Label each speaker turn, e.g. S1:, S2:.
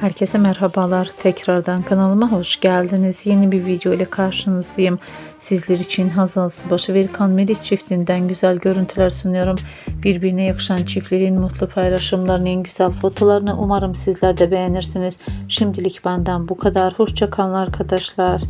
S1: Herkese merhabalar. Tekrardan kanalıma hoş geldiniz. Yeni bir video ile karşınızdayım. Sizler için Hazal Subaşı ve İlkan Meriç çiftinden güzel görüntüler sunuyorum. Birbirine yakışan çiftlerin mutlu paylaşımlarını, en güzel fotolarını umarım sizler de beğenirsiniz. Şimdilik benden bu kadar. Hoşçakalın arkadaşlar.